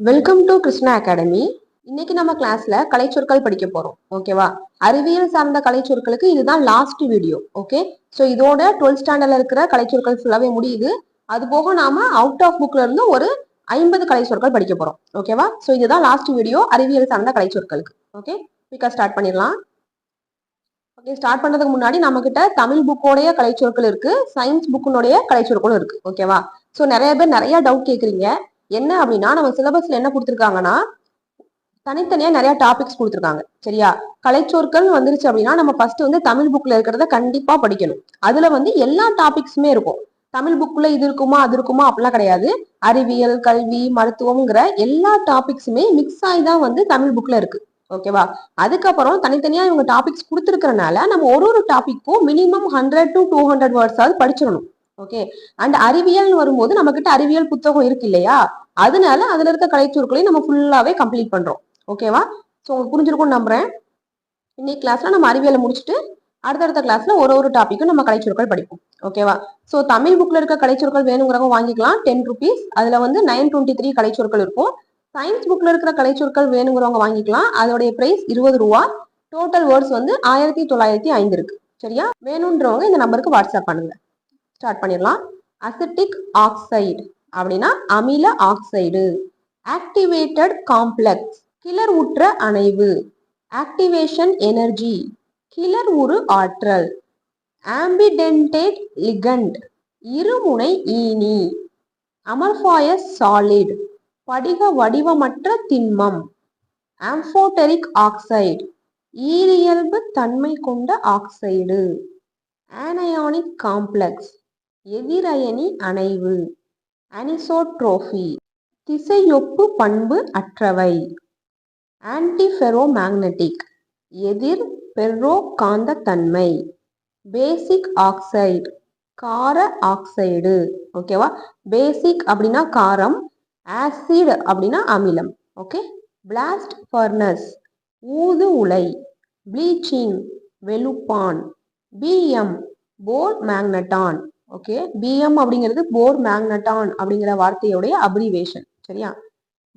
Welcome to Krishna academy இன்னைக்கு நம்ம கிளாஸ்ல கலைச்சொற்கள் படிக்க போறோம். ஓகேவா அறிவியல் சார்ந்த கலைச்சொற்களுக்கு இதுதான் லாஸ்ட் வீடியோ ஓகே ஸோ இதோட டுவெல்த் ஸ்டாண்டர்ட்ல இருக்கிற கலைச்சொற்கள் ஃபுல்லாவே முடியுது. அது போக நாம அவுட் ஆஃப் புக்ல இருந்து ஒரு ஐம்பது கலைச்சொற்கள் படிக்க போறோம். ஓகேவா ஸோ இதுதான் லாஸ்ட் வீடியோ அறிவியல் சார்ந்த கலைச்சொற்களுக்கு. ஓகே குயிக்கா ஸ்டார்ட் பண்ணிடலாம். ஓகே ஸ்டார்ட் பண்றதுக்கு முன்னாடி நம்ம கிட்ட தமிழ் புக்கோடைய கலைச்சொற்கள் இருக்கு. சயின்ஸ் புக்கினுடைய கலைச்சொற்களும் இருக்கு. ஓகேவா ஸோ நிறைய பேர் நிறைய டவுட் கேக்குறீங்க. என்ன அப்படின்னா நம்ம சிலபஸ்ல என்ன கொடுத்துருக்காங்கன்னா தனித்தனியா நிறைய டாபிக்ஸ் கொடுத்துருக்காங்க. சரியா? கலைச்சொற்கள் வந்துருச்சு அப்படின்னா நம்ம ஃபர்ஸ்ட் வந்து தமிழ் புக்ல இருக்கிறத கண்டிப்பா படிக்கணும். அதுல வந்து எல்லா டாபிக்ஸுமே இருக்கும். தமிழ் புக்ல இது இருக்குமா அது இருக்குமா அப்படிலாம் கிடையாது. அறிவியல் கல்வி மருத்துவம்ங்கிற எல்லா டாபிக்ஸுமே மிக்ஸ் ஆகி தான் வந்து தமிழ் புக்ல இருக்கு. ஓகேவா அதுக்கப்புறம் தனித்தனியா இவங்க டாபிக்ஸ் கொடுத்துருக்கறனால நம்ம ஒரு ஒரு டாபிக்கும் minimum hundred to two hundred வேர்ட்ஸாவது படிச்சிடணும். ஓகே அண்ட் அறிவியல் வரும்போது நம்ம கிட்ட அறிவியல் புத்தகம் இருக்கு இல்லையா? அதனால அதுல இருக்க கலைச்சொற்களையும் நம்ம ஃபுல்லாவே கம்ப்ளீட் பண்றோம். ஓகேவா ஸோ உங்களுக்கு புரிஞ்சிருக்கும்னு நம்புறேன். இன்னைக்கு கிளாஸ்ல நம்ம அறிவியலை முடிச்சுட்டு அடுத்தடுத்த கிளாஸ்ல ஒரு ஒரு டாபிக்கும் நம்ம கலைச்சொற்கள் படிப்போம். ஓகேவா ஸோ தமிழ் புக்ல இருக்க கலைச்சொற்கள் வேணுங்கிறவங்க வாங்கிக்கலாம். டென் ருபீஸ் அதுல வந்து நைன் டுவெண்ட்டி த்ரீ கலைச்சொற்கள் இருக்கும். சயின்ஸ் புக்ல இருக்கிற கலைச்சொற்கள் வேணுங்கிறவங்க வாங்கிக்கலாம். அதோடைய பிரைஸ் இருபது ரூபா. டோட்டல் வேர்ட்ஸ் வந்து ஆயிரத்தி தொள்ளாயிரத்தி ஐந்து இருக்கு. சரியா? வேணுன்றவங்க இந்த நம்பருக்கு வாட்ஸ்அப் பண்ணுங்க. ஸ்டார்ட் பண்ணிடலாம். அசிட்டிக் ஆக்சைடு அப்படின்னா அமில ஆக்சைடு ஆக்டிவேட்டட் காம்ப்ளெக்ஸ் கிளர் உற்ற அணைவு. ஆக்டிவேஷன் எனர்ஜி கிளர் உரு ஆற்றல். ஆம்பிடென்டேட் லிகண்ட் இருமுனை ஈனி. அமல்ஃபாயஸ் சாலிட் படிக வடிவமற்ற திண்மம். ஆம்ஃபோட்டரிக் ஆக்சைடு ஈரியல்பு தன்மை கொண்ட ஆக்சைடு ஆனயானிக் காம்ப்ளெக்ஸ் எதிரயனி அணைவு. அனிசோட்ரோஃபி திசையொப்பு பண்பு அற்றவை. ஆன்டிஃபெரோமேக்னட்டிக் எதிர் பெர்ரோ காந்த தன்மை பேசிக் ஆக்சைடு கார ஆக்சைடு. ஓகேவா பேசிக் அப்படின்னா காரம் ஆசிட் அப்படின்னா அமிலம். ஓகே பிளாஸ்ட் ஃபர்னஸ் ஊது உலை. Bleaching வெளுப்பான். BM Bohr magneton okay BM அப்படிங்கிறது போர் மேக்னட்டான் அப்படிங்கிற வார்த்தையுடைய அப்ரிவேஷன் சரியா?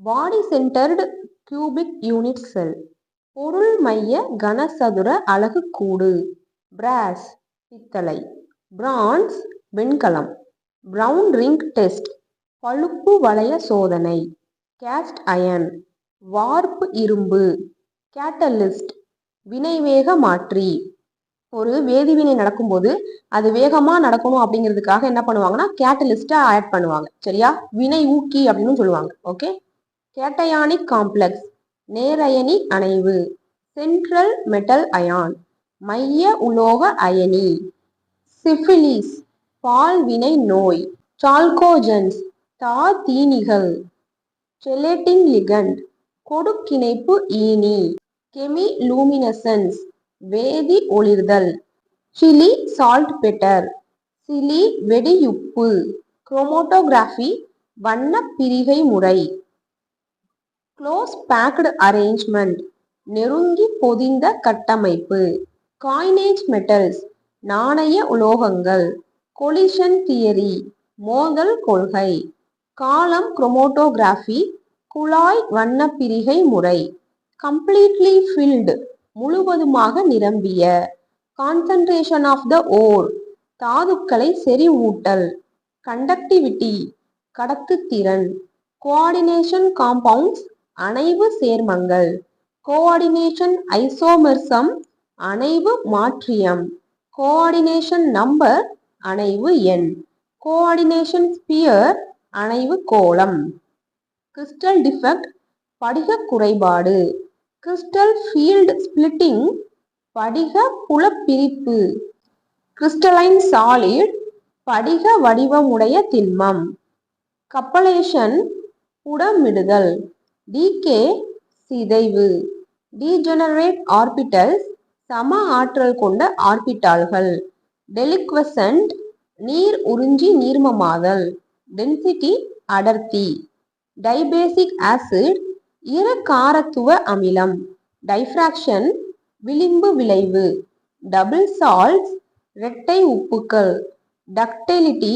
Body centred cubic unit cell பொருள் மைய கனசதுர அலகு கூடு. பிராஸ் பித்தளை. பிரான்ஸ் வெண்கலம். பிரவுன் ரிங் டெஸ்ட் பழுப்பு வளைய சோதனை. கேஸ்ட் அயன் வார்ப்பு இரும்பு. கேட்டலிஸ்ட் வினைவேக மாற்றி. ஒரு வேதிவினை நடக்கும்போது அது வேகமா நடக்கணும் அப்படிங்கிறதுக்காக என்ன பண்ணுவாங்கன்னா கேட்டலிஸ்டை ஆட் பண்ணுவாங்க. சரியா? வினை ஊக்கி அப்படின்னு சொல்லுவாங்க. ஓகே கேட்டயானிக் காம்ப்ளெக்ஸ் நேரயனி அணைவு சென்ட்ரல் மெட்டல் அயான் மைய உலோக அயனி சிஃபிலிஸ் பால்வினை நோய் சால்கோஜன்ஸ் தா தீனிகள் செலேட்டின் லிகண்ட் கொடுக்கிணைப்பு ஈனி கெமி லூமினசன்ஸ் வேதி ஒளிர்தல். சிலி சால்ட் பெட்டர் சிலி வெடியுப்பு குரோமோட்டோகிராஃபி வண்ண பிரிகை முறை. க்ளோஸ் பேக்டு அரேஞ்ச்மெண்ட் நெருங்கி பொதிந்த கட்டமைப்பு. காயினேஜ் மெட்டல்ஸ் நாணய உலோகங்கள். கொலிஷன் தியரி மோதல் கொள்கை. காலம் குரோமோட்டோகிராஃபி குழாய் வண்ணப்பிரிகை முறை. கம்ப்ளீட்லி ஃபில்டு முழுவதுமாக நிரம்பிய. கான்சன்ட்ரேஷன் ஆஃப் த ஓர் தாதுக்களை செறிவூட்டல் கண்டக்டிவிட்டி கடத்துத்திறன் கோஆர்டினேஷன் காம்பவுண்ட்ஸ் அணைவு சேர்மங்கள் கோஆர்டினேஷன் ஐசோமெர்சம் அணைவு மாற்றியம் கோஆர்டினேஷன் நம்பர் அணைவு எண் கோஆர்டினேஷன் ஸ்பியர் அணைவு கோளம். கிறிஸ்டல் டிஃபெக்ட் படிக குறைபாடு. கிறிஸ்டல் ஃபீல்டு ஸ்பிளிட்டிங் படிக புலப்பிரிப்பு. கிறிஸ்டலைன் சாலிட் படிக வடிவமுடைய திண்மம். கப்பலேஷன் புடமிடுதல். டிகே சிதைவு. டீஜெனரேட் ஆர்பிட்டல்ஸ் சம ஆற்றல் கொண்ட ஆர்பிட்டால்கள் டெலிக்வசன்ட் நீர் உறிஞ்சி நீர்மமாதல். டென்சிட்டி அடர்த்தி. டைபேசிக் ஆசிட் இரு காரத்துவ அமிலம். டைஃப்ராக்ஷன் விளிம்பு விளைவு. டபுள் சால்ட்ஸ் இரட்டை உப்புக்கள். டக்டெலிட்டி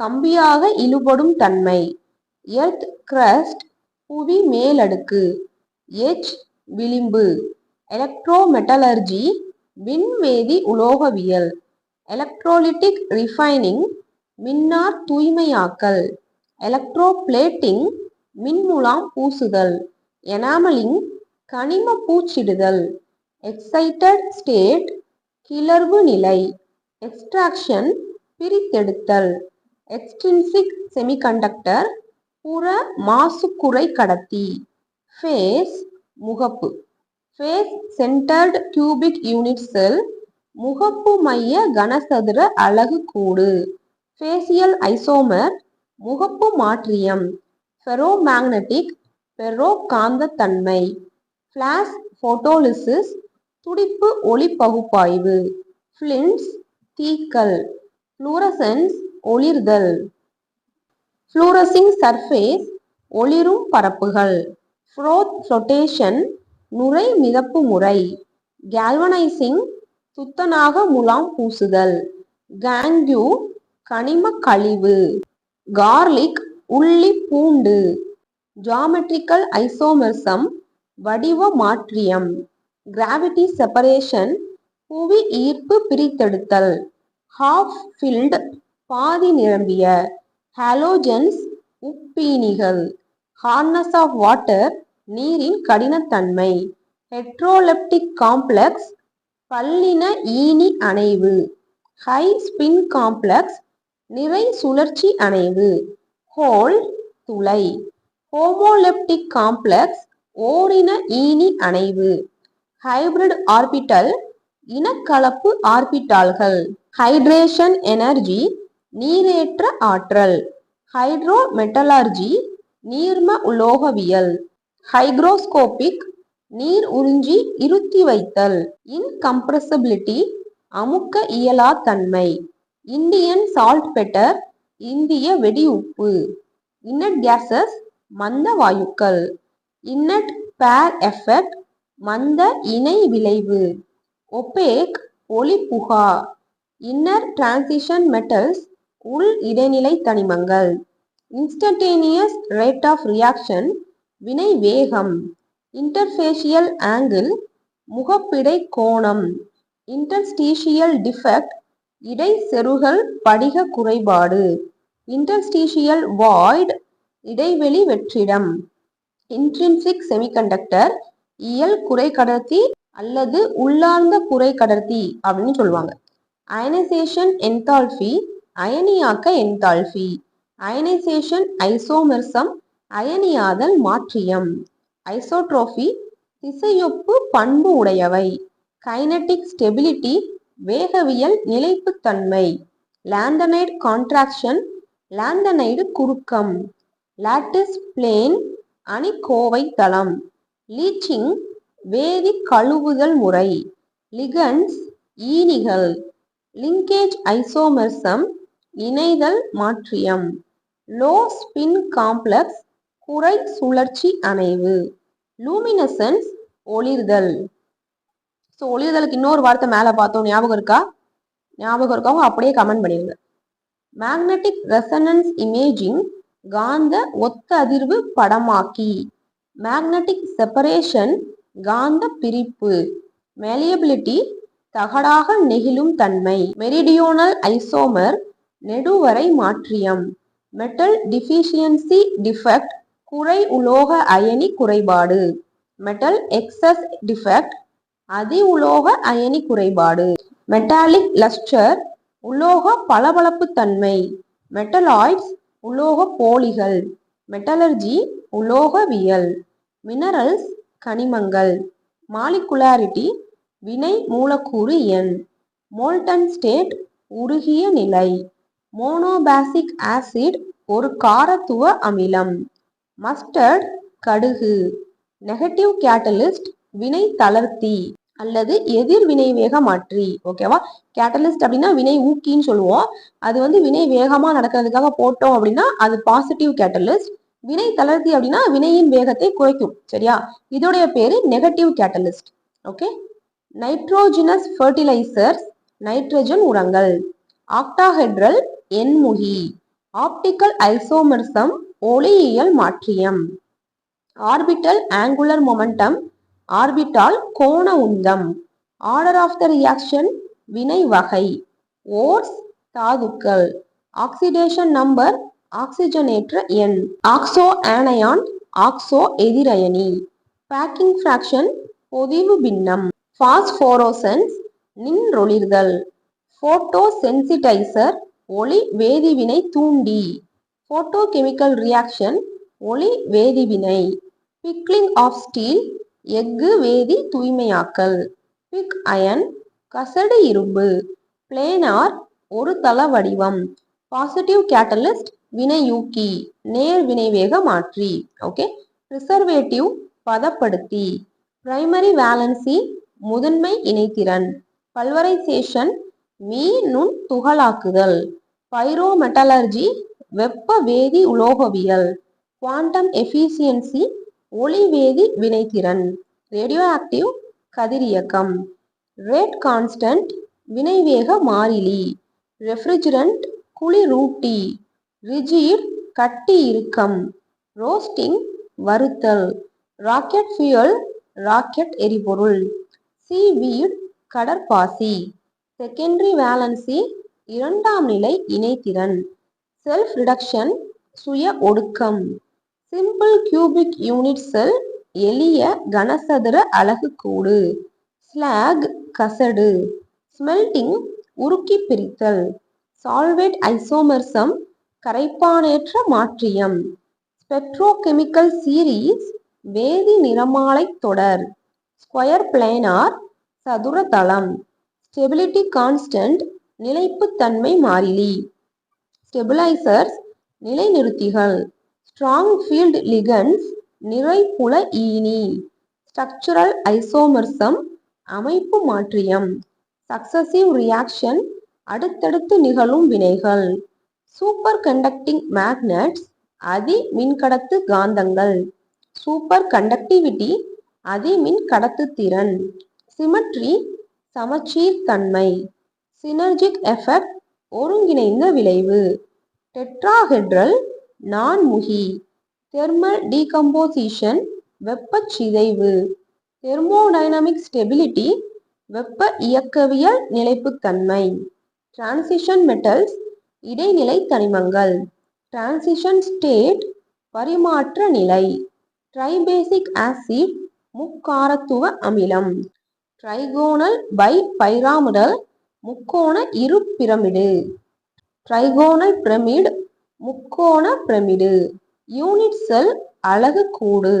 கம்பியாக இழுபடும் தன்மை. எர்த் கிரஸ்ட் புவி மேலடுக்கு. எச் விளிம்பு. எலக்ட்ரோமெட்டலர்ஜி விண்வேதி உலோகவியல். எலக்ட்ரோலிட்டிக் ரிஃபைனிங் மின்னார் தூய்மையாக்கல். எலக்ட்ரோபிளேட்டிங் மின்முலாம் பூசுதல். எனாமலிங் கனிம பூச்சிடுதல் எக்ஸைட்டட் ஸ்டேட் கிளர்வு நிலை எக்ஸ்ட்ராக்ஷன் பிரித்தெடுத்தல் எக்ஸ்டின்சிக் செமிகண்டக்டர் புற மாசுக்குறை கடத்தி ஃபேஸ் முகப்பு face centred cubic unit cell முகப்பு மைய கனசதுர அலகு கூடு ஃபேசியல் ஐசோமர் முகப்பு மாற்றியம் ஃபெரோமேக்னட்டிக் பெரோ காந்தத்தன்மை ஃபிளாஷ் போட்டோலிசிஸ் துடிப்பு ஒளி பகுப்பாய்வு ஃபிளின்ஸ் தீக்கல் ஃப்ளூரசன்ஸ் ஒளிர்தல். ஃப்ளூரசிங் சர்ஃபேஸ் ஒளிரும் பரப்புகள். ஃப்ரோத் ஃப்ளொட்டேஷன் நுரை மிதப்பு முறை. கேல்வனைசிங் துத்தனாக முலாம் பூசுதல். கேங்யூ கனிம கழிவு. கார்லிக் உள்ளி பூண்டு. ஜாமெட்ரிக்கல் ஐசோமெர்சம் வடிவ மாற்றியம் கிராவிட்டி செப்பரேஷன் புவி ஈர்ப்பு பிரித்தெடுத்தல் ஹாஃப் ஃபில்ட் பாதி நிரம்பிய ஹாலோஜன்ஸ் உப்பீனிகள் ஹார்னஸ் ஆஃப் வாட்டர் நீரின் கடினத்தன்மை ஹெட்ரோலெப்டிக் காம்ப்ளெக்ஸ் பல்லின ஈனி அணைவு ஹை ஸ்பின் காம்ப்ளெக்ஸ் நிறை சுழற்சி அணைவு ஹோல் துளை. ஹோமோலெப்டிக் காம்ப்ளெக்ஸ் ஓரின ஈனி அணைவு. ஹைபிரிட் ஆர்பிட்டல் இனக்கலப்பு ஆர்பிட்டால்கள் ஹைட்ரேஷன் எனர்ஜி நீரேற்ற ஆற்றல். ஹைட்ரோ மெட்டலர்ஜி நீர்ம உலோகவியல். ஹைக்ரோஸ்கோபிக் நீர் உறிஞ்சி இருத்தி வைத்தல். இன்கம்ப்ரசிபிலிட்டி அமுக்க இயலா தன்மை. இந்தியன் சால்ட் பெட்டர் இந்திய வெடி உப்பு இன்னட் கேசஸ் மந்த வாயுக்கள். இன்னட் பேர் எஃபெக்ட் மந்த இணை விளைவு. ஒபேக் ஒளி புகா. இன்னர் டிரான்சிஷன் மெட்டல்ஸ் உள் இடைநிலை தனிமங்கள். இன்ஸ்டன்டேனியஸ் ரேட் ஆஃப் ரியாக்ஷன் வினை வேகம். இன்டர்ஃபேஷியல் ஆங்கிள் முகப்பிடை கோணம். இன்டர்ஸ்டீஷியல் டிஃபெக்ட் இடை செருகல் படிக குறைபாடு. இன்டர்ஸ்டீஷியல் வாய்ட் இடைவெளி வெற்றிடம். இன்ட்ரின்சிக் செமிகண்டக்டர் இயல் குறைக்கடர்த்தி அல்லது உள்ளார்ந்த குறைக்கடர்த்தி அப்படின்னு சொல்லுவாங்க. அயனைசேஷன் என்தால்பி அயனியாக்க என்தால்பி அயனைசேஷன் ஐசோமெர்சம் அயனியாதல் மாற்றியம். ஐசோட்ரோஃபி திசையொப்பு பண்பு உடையவை. கைனட்டிக் ஸ்டெபிலிட்டி வேகவியல் நிலைப்புத்தன்மை. லேண்டனைடு கான்ட்ராக்ஷன் லேண்டனைடு குறுக்கம். லாட்டிஸ் பிளேன் அணிக்கோவை தளம். லீச்சிங் வேதி கழுவுதல் முறை. லிகன்ஸ் ஈனிகள். லிங்கேஜ் ஐசோமெர்சம் இணைதல் மாற்றியம். லோ ஸ்பின் காம்ப்ளெக்ஸ் குறை சுழற்சி அணைவு. லூமினசன்ஸ் ஒளிர்தல். ஸோ ஒளிர்தலுக்கு இன்னொரு வார்த்தை மேலே பார்த்தோம். ஞாபகம் இருக்கா? ஞாபகம் இருக்கவங்க அப்படியே கமெண்ட் பண்ணிடுங்க. மேக்னெட்டிக் ரெசனன்ஸ் இமேஜிங் காந்த ஒத்த அதிர்வு படமாக்கி. மேக்னெட்டிக் செப்பரேஷன் காந்த பிரிப்பு. மேலியபிலிட்டி தகடாக நெகிழும் தன்மை. மெரிடியோனல் ஐசோமர் நெடுவரை மாற்றியம். மெட்டல் டிஃபிஷியன்சி டிஃபெக்ட் குறை உலோக அயனி குறைபாடு. மெட்டல் எக்ஸஸ் டிஃபெக்ட் அதி உலோக அயனி குறைபாடு. மெட்டாலிக் லஸ்டர் உலோக பளபளப்பு தன்மை. மெட்டலாய்ட்ஸ் உலோக போலிகள் மெட்டலர்ஜி உலோகவியல் மினரல்ஸ் கனிமங்கள் மாலிகுலாரிட்டி வினை மூலக்கூறு எண் மோல்டன் ஸ்டேட் உருகிய நிலை மோனோபாசிக் ஆசிட் ஒரு காரத்துவ அமிலம் மஸ்டர்ட் கடுகு நெகட்டிவ் கேட்டலிஸ்ட் வினை தளர்த்தி. அல்லது எதிர் வினை வேக மாற்றி ஓகேவா கேட்டலிஸ்ட் அப்படின்னா வினை ஊக்கின்னு சொல்லுவோம். அது வந்து வினை வேகமா நடக்கிறதுக்காக போட்டோம் அப்படின்னா அது பாசிட்டிவ் கேட்டலிஸ்ட் வினை தளர்த்தி அப்படின்னா வினையின் வேகத்தை குறைக்கும் சரியா? இதோடைய பேரு negative catalyst okay nitrogenous fertilisers nitrogen உரங்கள். ஆக்டாஹெட்ரல் என்முகி ஆப்டிக்கல் ஐசோமர்சம் ஒளியியல் மாற்றியம். ஆர்பிட்டல் ஆங்குலர் மொமெண்டம் ஆர்பிட்டால் கோண உந்தம். ஆர்டர் ஆஃப் த ரியாக்ஷன் வினை வகை. ஓர்ஸ் தாதுக்கள். ஆக்சிடேஷன் நம்பர் ஆக்சிஜனேற்ற எண். ஆக்சோ ஆனயான் ஆக்சோ எதிரயனி பேக்கிங் ஃபிராக்ஷன் பொதிவு பின்னம். ஃபாஸ்போரோசன்ஸ் நின்றொளிர்தல். போட்டோ சென்சிடைசர் ஒளி வேதிவினை தூண்டி. போட்டோகெமிக்கல் ரியாக்ஷன் ஒளி வேதிவினை. பிக்லிங் ஆஃப் ஸ்டீல் எஃகு வேதி தூய்மையாக்கல். பிக் அயன் கசடு இரும்பு. பிளேனார் ஒரு தள வடிவம். பாசிட்டிவ் கேட்டலிஸ்ட் வினையூக்கி. நேர் வினைவேக மாற்றி. ஓகே ப்ரிசர்வேட்டிவ் பதப்படுத்தி. பிரைமரி வேலன்சி முதன்மை இணைத்திறன். பல்வரைசேஷன் மீ நுண் துகளாக்குதல். பைரோமெட்டலர்ஜி வெப்ப வேதி உலோகவியல். குவாண்டம் எஃபிசியன்சி ஒளிவேதி வினைத்திறன் ரேடியோ ஆக்டிவ் கதிரியக்கம் ரேட் கான்ஸ்டன்ட் வினைவேக மாறிலி ரெஃப்ரிஜரண்ட் குளிரூட்டி ரிஜிட் கட்டி இறுக்கம் ரோஸ்டிங் வறுத்தல் ராக்கெட் ஃபியூயல் ராக்கெட் எரிபொருள் சீவீட் கடற்பாசி செகண்டரி வேலன்சி இரண்டாம் நிலை இணைத்திறன் செல்ஃப் ரிடக்ஷன் சுய ஒடுக்கம். சிம்பிள் கியூபிக் யூனிட் செல் எளிய கனசதுர அலகுக்கூடு. ஸ்லாக் கசடு. ஸ்மெல்டிங் உருக்கி பிரித்தல். சால்வேட் ஐசோமர்சம் கரைப்பானேற்ற மாற்றியம். ஸ்பெக்ட்ரோகெமிக்கல் சீரீஸ் வேதி நிறமாலை தொடர். ஸ்கொயர் பிளேனார் சதுர தளம். ஸ்டெபிலிட்டி கான்ஸ்டன்ட் நிலைப்புத்தன்மை மாறிலி. ஸ்டெபிலைசர்ஸ் நிலைநிறுத்திகள். ஸ்ட்ராங்ஃபீல்ட் லிகன்ஸ் நிறைப்புல ஈனி ஸ்ட்ரக்சரல் ஐசோமர்சம் அமைப்பு மாற்றியம் சக்சசிவ் ரியாக்ஷன் அடுத்தடுத்து நிகழும் வினைகள் சூப்பர் கண்டக்டிங் மேக்னட்ஸ் அதி மின்கடத்து காந்தங்கள் சூப்பர் கண்டக்டிவிட்டி அதி மின் கடத்துத்திறன் சிமெட்ரி சமச்சீர் தன்மை சினர்ஜிக் எஃபெக்ட் ஒருங்கிணைந்த விளைவு டெட்ராஹெட்ரல் நான்முகி தெர்மல் டீகம்போசிஷன் வெப்பச் சிதைவு. தெர்மோடைனமிக் ஸ்டெபிலிட்டி வெப்ப இயக்கவியல் நிலைப்புத்தன்மை. டிரான்சிஷன் மெட்டல்ஸ் இடைநிலை தனிமங்கள். டிரான்சிஷன் ஸ்டேட் பரிமாற்ற நிலை. ட்ரைபேசிக் ஆசிட் முக்காரத்துவ அமிலம். ட்ரைகோனல் பை பைராமிடல் முக்கோண இரு பிரமிடு ட்ரைகோனல் பிரமிட் முக்கோண பிரமிடு. யூனிட் செல் அழகு கூடு.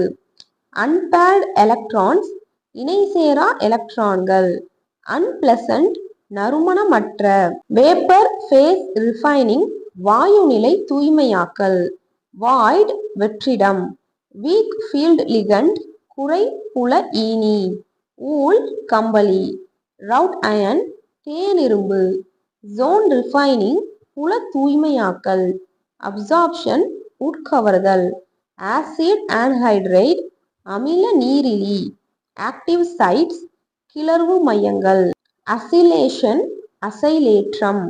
அன்பேர்ட் எலக்ட்ரான்ஸ் இணை சேரா எலக்ட்ரான்கள் அன்பிளசன்ட் நறுமணமற்ற. வேப்பர் ஃபேஸ் ரிஃபைனிங் வாயுநிலை தூய்மையாக்கல். வாய்ட் வெற்றிடம். வீக் ஃபீல்ட் லிகண்ட் குறை புல ஈனி. ஊல் கம்பளி. ரவுட் அயன் தேனிரும்பு. ஜோன் ரிஃபைனிங் புல தூய்மையாக்கல். அப்சார்ப்ஷன் உட்கவர்தல் ஆசிட் ஆன்ஹைட்ரேட் அமில நீரிலி ஆக்டிவ் சைட்ஸ் கிளர்வு மையங்கள் அசிலேஷன் அசைலேற்றம்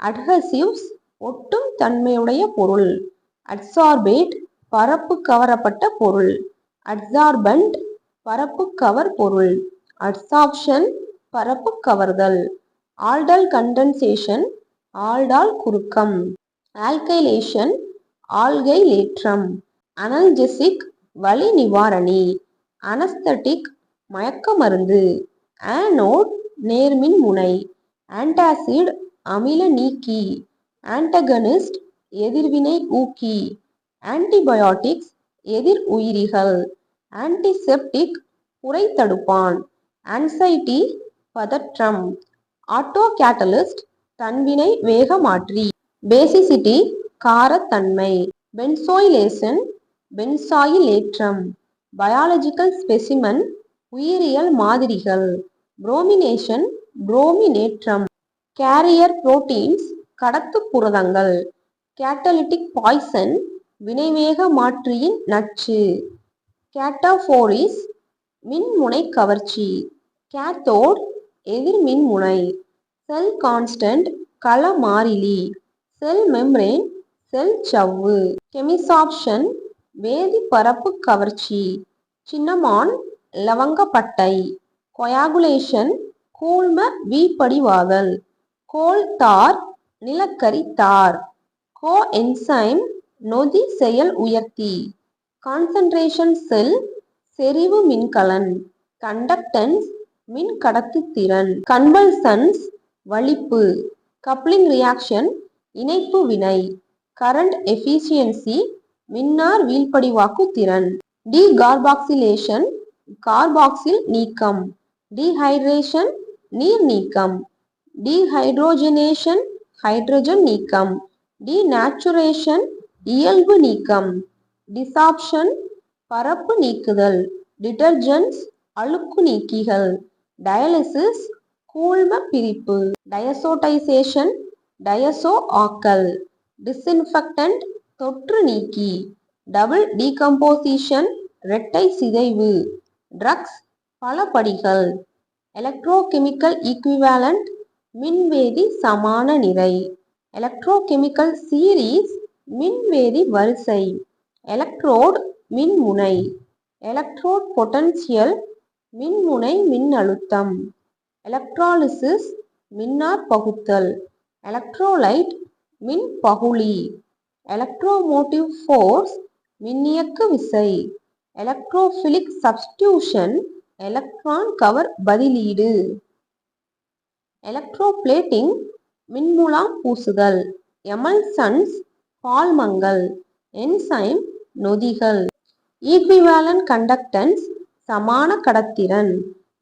அட்ஹசிவ்ஸ் ஒட்டும் தன்மையுடைய பொருள் அட்சார்பேட் பரப்பு கவரப்பட்ட பொருள் அட்சார்பண்ட் பரப்பு கவர் பொருள் அட்சாப்ஷன் பரப்பு கவர்தல் ஆல்டல் கண்டென்சேஷன் ஆல்டால் குறுக்கம். ஆல்கைலேஷன் ஆல்கைலேற்றம் அனல்ஜெசிக் வலி நிவாரணி அனஸ்தட்டிக் மயக்க மருந்து ஆனோட் நேர்மின் முனை ஆன்டாசிட் அமில நீக்கி ஆன்டகனிஸ்ட் எதிர்வினை ஊக்கி ஆன்டிபயோட்டிக்ஸ் எதிர் உயிரிகள் ஆன்டிசெப்டிக் குறைத்தடுப்பான் ஆன்சைட்டி பதற்றம் ஆட்டோ கேட்டலிஸ்ட் தன்வினை வேகமாற்றி. பேசிசிட்டி காரத்தன்மை. பென்சோயிலேசன் பென்சாயிலேற்றம். பயாலஜிக்கல் ஸ்பெசிமன் உயிரியல் மாதிரிகள். புரோமினேஷன் புரோமினேற்றம். கேரியர் புரோட்டீன்ஸ் கடத்து புரதங்கள். கேட்டலிட்டிக் பாய்சன் வினைவேக மாற்றியின் நச்சு. கேட்டாஃபோரிஸ் மின்முனை கவர்ச்சி. கேத்தோட் எதிர்மின்முனை. செல் கான்ஸ்டன்ட் கள மாறிலி செல் மெம்ரேன் செல் சவ்வு கெமிசாப்ஷன் வேதி பரப்பு கவர்ச்சி சின்னமான் லவங்கப்பட்டை கொயாகுலேஷன் கூழ்ம வீப்படிவாதல் கோல் தார் நிலக்கரி தார் கோ என்சைம் நொதி செயல் உயர்த்தி கான்சன்ட்ரேஷன் செல் செறிவு மின்கலன் கண்டக்டன்ஸ் மின் கடத்துத்திறன் கன்வல்சன்ஸ் வலிப்பு கப்ளிங் ரியாக்ஷன் இணைப்பு வினை. கரண்ட் எஃபிஷியன்சி மின்னார் வீழ்படிவாக்கு திறன். டி கார்பாக்சிலேஷன் கார்பாக்சில் நீக்கம். டீஹைட்ரேஷன் நீர் நீக்கம். டீஹைட்ரோஜனேஷன் ஹைட்ரஜன் நீக்கம். டீநேச்சுரேஷன் இயல்பு நீக்கம். டிசாப்ஷன் பரப்பு நீக்குதல். டிட்டர்ஜென்ட்ஸ் அழுக்கு நீக்கிகள். டயாலிசிஸ் கூழ்ம பிரிப்பு. டயசோட்டைசேஷன் டயசோ ஆக்கல் டிஸ்இன்ஃபெக்டன்ட் தொற்று நீக்கி டபுள் டீகம்போசிஷன் இரட்டை சிதைவு ட்ரக்ஸ் பல படிகள் எலக்ட்ரோகெமிக்கல் ஈக்விவேலண்ட் மின்வேதி சமான நிறை எலக்ட்ரோகெமிக்கல் சீரீஸ் மின்வேதி வரிசை எலக்ட்ரோட் மின்முனை எலக்ட்ரோட் பொட்டன்சியல் மின்முனை மின்னழுத்தம் எலக்ட்ராலிசிஸ் மின்னார் பகுத்தல் எலக்ட்ரோலைட் மின் பகுளி எலக்ட்ரோமோட்டிவ் ஃபோர்ஸ் மின்னியக்கு விசை. எலக்ட்ரோஃபிலிக் சப்ஸ்டியூஷன் எலக்ட்ரான் கவர் பதிலீடு. எலக்ட்ரோபிளேட்டிங் மின்முலாம் பூசுதல். எமல்சன்ஸ் பால்மங்கள். என்சைம் நொதிகள். ஈக்விவேலன் கண்டக்டன்ஸ் சமான கடத்திறன்.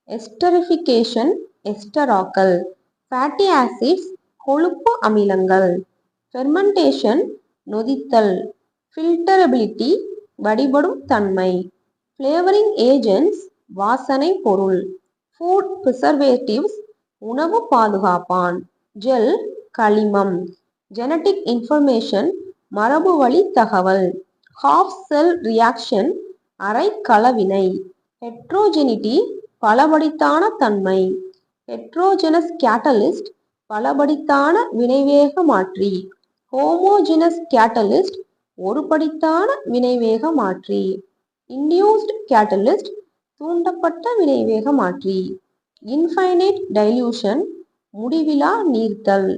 எஸ்டரிஃபிகேஷன் எஸ்டராக்கல் ஃபேட்டி ஆசிட்ஸ் கொழுப்பு அமிலங்கள். ஃபெர்மெண்டேஷன் நொதித்தல். ஃபில்டரபிலிட்டி வடிபடும் தன்மை. ஃப்ளேவரிங் ஏஜென்ட்ஸ் வாசனை பொருள். ஃபுட் ப்ரிசர்வேட்டிவ்ஸ் உணவு பாதுகாப்பான். ஜெல் களிமம். ஜெனட்டிக் இன்ஃபர்மேஷன் மரபு வழி தகவல். ஹாஃப் செல் ரியாக்ஷன் அரை கலவினை. ஹெட்ரோஜெனிட்டி பலபடித்தான தன்மை. ஹெட்ரோஜெனஸ் கேட்டலிஸ்ட் பலபடித்தான வினைவேக மாற்றி ஹோமோஜினஸ் கேட்டலிஸ்ட் ஒருபடித்தான வினைவேக மாற்றி இன்டியூஸ்ட் கேட்டலிஸ்ட் தூண்டப்பட்ட வினைவேக மாற்றி இன்ஃபைனைட் டைல்யூஷன் முடிவிலா நீர்த்தல்.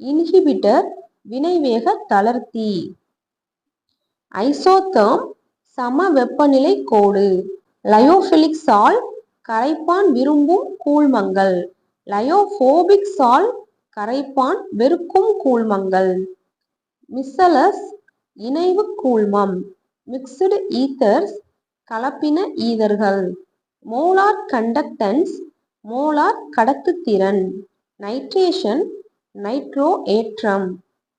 இன்ஹிபிட்டர் வினைவேக தளர்த்தி. ஐசோதேர்ம் சம வெப்பநிலை கோடு. லயோபிலிக் சால் கரைப்பான் விரும்பும் கூழ்மங்கள். லயோபோபிக் சால் கரைப்பான் வெறுக்கும் கூழ்மங்கள். மிசலஸ் இணைவு கூழ்மம். மிக்சடு ஈத்தர்ஸ் கலப்பின ஈதர்கள். மோலார் கண்டக்டன்ஸ் மோலார் கடத்துத்திறன். நைட்ரேஷன் நைட்ரோ ஏற்றம்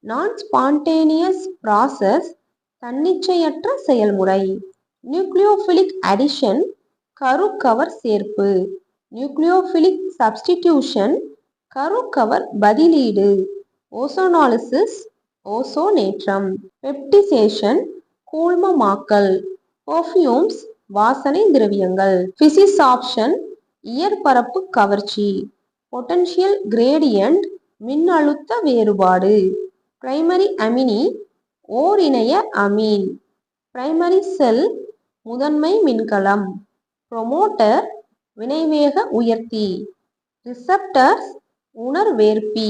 நான் ஸ்பான்டேனியஸ் ப்ராசஸ் தன்னிச்சையற்ற செயல்முறை. நியூக்ளியோஃபிலிக் அடிஷன் கரு கவர் சேர்ப்பு. நியூக்ளியோஃபிலிக் சப்ஸ்டிடியூஷன் கரு கவர் பதிலீடு. ஓசோனாலிசிஸ் ஓசோனேற்றம். பெப்டிசேஷன் கூழ்மமாக்கல். பர்ஃப்யூம்ஸ் வாசனை திரவியங்கள். பிசிசாப்ஷன் இயற்பரப்பு கவர்ச்சி. பொட்டன்ஷியல் கிரேடியன்ட் மின்னழுத்த வேறுபாடு. பிரைமரி அமினி ஓரிணைய அமீன். பிரைமரி செல் முதன்மை மின்கலம். ப்ரொமோட்டர் வினைவேக உயர்த்தி. ரிசப்டர்ஸ் உணர்வேற்பி.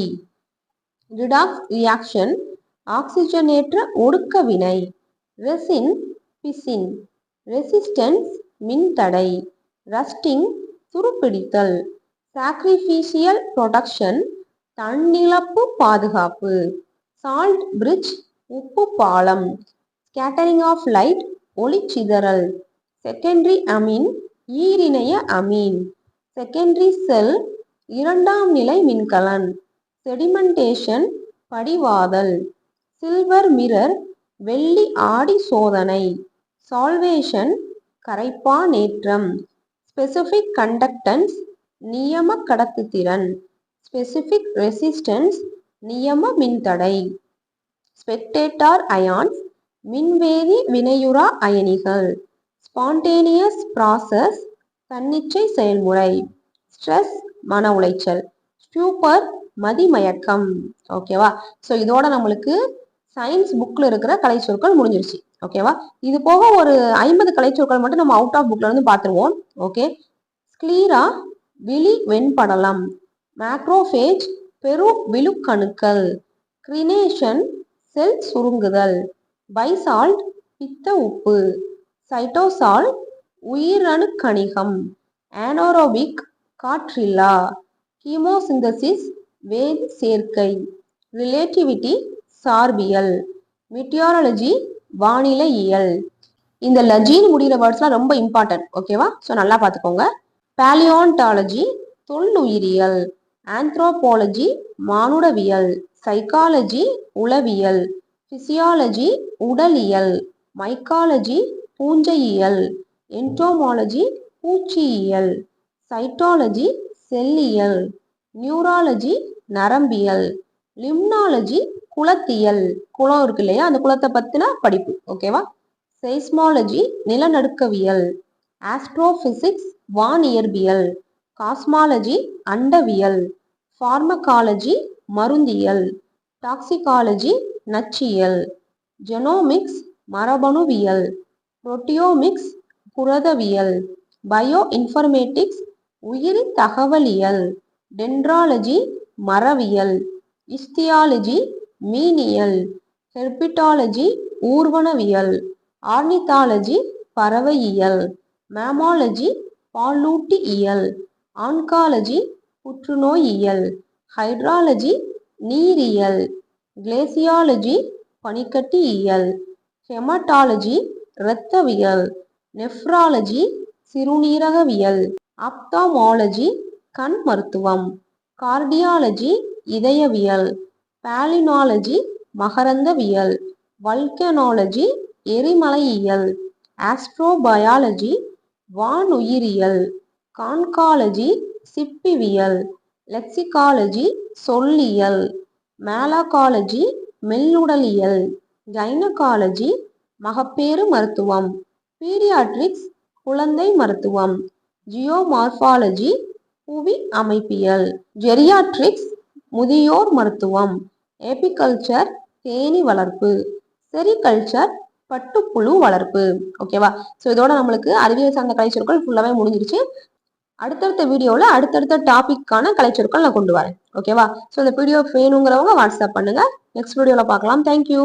ரிடாக்ஸ் ரியாக்ஷன் ஆக்சிஜனேற்ற ஒடுக்க வினை ரெசின் பிசின் ரெசிஸ்டன்ஸ் மின்தடை. ரஸ்டிங் துருப்பிடித்தல். சாக்ரிஃபிஷியல் ப்ரொடக்ஷன் தன்னிழப்பு பாதுகாப்பு. சால்ட் பிரிட்ஜ் உப்பு பாலம். ஸ்கேட்டரிங் ஆஃப் லைட் ஒளிச்சிதறல். செகண்டரி அமீன் ஈரிணைய அமீன் செகண்டரி செல் இரண்டாம் நிலை மின்கலன் செடிமெண்டேஷன் படிவாதல் சில்வர் மிரர் வெள்ளி ஆடி சோதனை சால்வேஷன் கரைப்பானேற்றம் ஸ்பெசிஃபிக் கண்டக்டன்ஸ் நியம கடத்துத்திறன் ஸ்பெசிஃபிக் ரெசிஸ்டன்ஸ் நியம மின்தடை ஸ்பெக்டேட்டார் அயான்ஸ் மின்வேதி வினையுறா அயனிகள் ஸ்பான்டேனியஸ் ப்ராசஸ் தன்னிச்சை செயல்முறை ஸ்ட்ரெஸ் மன உளைச்சல். ஸ்டூப்பர் மதிமயக்கம். ஓகேவா ஸோ இதோட நம்மளுக்கு சயின்ஸ் புக்கில் இருக்கிற கலைச்சொற்கள் முடிஞ்சிருச்சு. ஓகேவா இது போக ஒரு ஐம்பது கலைச்சொற்கள் மட்டும் நம்ம அவுட் ஆஃப் புக்ல இருந்து பார்த்துருவோம். ஓகே ஸ்க்ளீரா விழி வெண்படலம். மேக்ரோஃபேஜ் பெரு விழுக்கணுக்கள். கிரினேஷன் செல் சுருங்குதல். பைசால்ட் பித்த உப்பு. சைட்டோசால் உயிரணுக்கணிகம் ஆனோரோபிக் காற்றில்லா. கீமோசிந்தசிஸ் வேதி சேர்க்கை. ரிலேட்டிவிட்டி சார்பியல். மிட்டியாரலஜி வானிலையியல். இந்த லஜின்னு முடிகிற வேர்ட்ஸ்லாம் ரொம்ப இம்பார்ட்டன்ட் ஓகேவா ஸோ நல்லா பார்த்துக்கோங்க. பேலியோன்டாலஜி தொல்லுயிரியல். ஆந்த்ரோபாலஜி மானுடவியல். சைக்காலஜி உளவியல். பிசியாலஜி உடலியல். மைக்காலஜி பூஞ்சையியல். என்டோமாலஜி பூச்சியியல். சைட்டாலஜி செல்லியல் நியூராலஜி நரம்பியல். லிம்னாலஜி குளத்தியல். குளம் இருக்கு இல்லையா? அந்த குளத்தை பற்றின படிப்பு ஓகேவா செய்ஸ்மாலஜி நிலநடுக்கவியல். ஆஸ்ட்ரோபிசிக்ஸ் வானியற்பியல். காஸ்மாலஜி அண்டவியல். ஃபார்மகாலஜி மருந்தியல். டாக்சிகாலஜி நச்சியல். ஜெனோமிக்ஸ் மரபணுவியல். புரோட்டியோமிக்ஸ் புரதவியல். பயோ இன்ஃபர்மேட்டிக்ஸ் உயிரி தகவலியல் டென்ட்ராலஜி மரவியல் இஸ்தியாலஜி மீனியல் ஹெர்பிட்டாலஜி ஊர்வனவியல் ஆர்னித்தாலஜி பறவையியல் மேமாலஜி பாலூட்டியியல் ஆன்காலஜி புற்றுநோயியல் ஹைட்ராலஜி நீரியல் கிளேசியாலஜி பனிக்கட்டியியல் ஹெமட்டாலஜி இரத்தவியல் நெஃப்ராலஜி சிறுநீரகவியல். ஆப்தாமாலஜி கண் மருத்துவம். கார்டியாலஜி இதயவியல். பாலினாலஜி மகரந்தவியல். வல்கனாலஜி எரிமலையியல். ஆஸ்ட்ரோபயாலஜி வானுயிரியல். கான்காலஜி சிப்பிவியல். லெக்சிகாலஜி சொல்லியல். மேலாகாலஜி மெல்லுடலியல். கைனகாலஜி மகப்பேறு மருத்துவம். பீடியாட்ரிக்ஸ் குழந்தை மருத்துவம். ஜியோமார்பாலஜி புவி அமைப்பியல். ஜெரியாட்ரிக்ஸ் முதியோர் மருத்துவம். ஏபிகல்ச்சர் தேனி வளர்ப்பு. செரிகல்ச்சர் பட்டுப்புழு வளர்ப்பு. ஓகேவா ஸோ இதோட நம்மளுக்கு அறிவியல் சார்ந்த கலைச்சொற்கள் ஃபுல்லாகவே முடிஞ்சிருச்சு. அடுத்தடுத்த வீடியோவில் அடுத்தடுத்த டாபிக்கான கலைச்சொற்கள் நான் கொண்டு வரேன். ஓகேவா ஸோ இந்த வீடியோ வேணுங்கிறவங்க வாட்ஸ்அப் பண்ணுங்கள் நெக்ஸ்ட் வீடியோவில் பார்க்கலாம். தேங்க்யூ